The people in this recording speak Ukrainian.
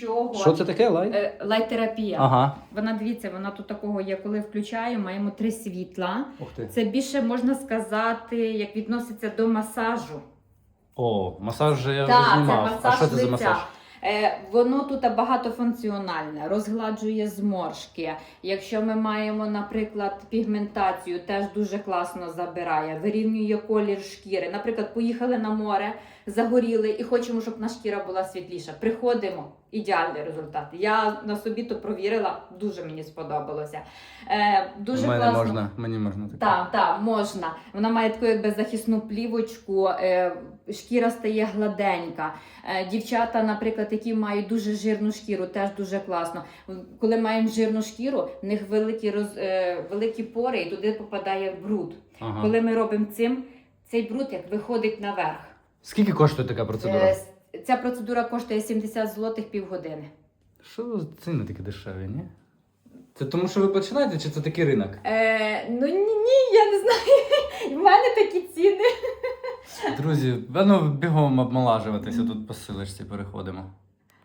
Чого? Що це таке, лай? Е, Лайтерапія. Ага. Вона дивіться, вона тут такого є, коли включаю, маємо три світла. Ух ти. Це більше можна сказати, як відноситься до масажу. О, масаж же я Так, вже це знімав. масаж а що це за лиця. масаж? Е, воно тут багатофункціональне, розгладжує зморшки. Якщо ми маємо, наприклад, пігментацію, теж дуже класно забирає, вирівнює колір шкіри. Наприклад, поїхали на море, загоріли і хочемо, щоб наша шкіра була світліша. Приходимо, ідеальний результат. Я на собі то провірила, дуже мені сподобалося. Е, дуже мене класно. можна, мені можна таке. Так, так, можна. Вона має таку якби захисну плівочку, е, шкіра стає гладенька. Е, дівчата, наприклад, які мають дуже жирну шкіру, теж дуже класно. Коли маємо жирну шкіру, в них великі, роз, е, великі пори і туди попадає бруд. Ага. Коли ми робимо цим, цей бруд як виходить наверх. Скільки коштує така процедура? Е, ця процедура коштує 70 злотих півгодини. Що за ціни такі дешеві, ні? Це тому, що ви починаєте, чи це такий ринок? Е, ну ні, ні, я не знаю. В мене такі ціни. Друзі, ну бігом обмолажуватися тут по силочці переходимо.